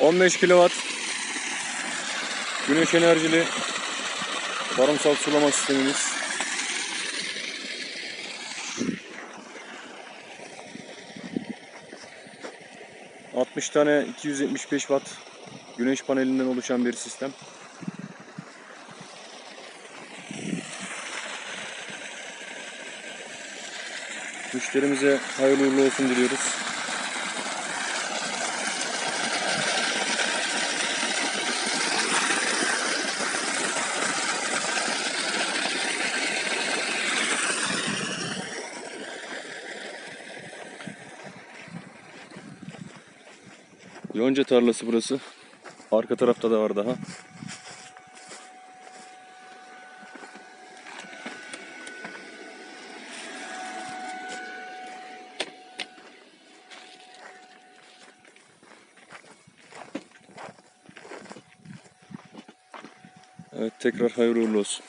15 kW güneş enerjili tarımsal sulama sistemimiz. ...60 tane 275 watt güneş panelinden oluşan bir sistem. Müşterimize hayırlı uğurlu olsun diliyoruz. Yonca tarlası burası. Arka tarafta da var daha. Evet tekrar hayırlı uğurlu olsun.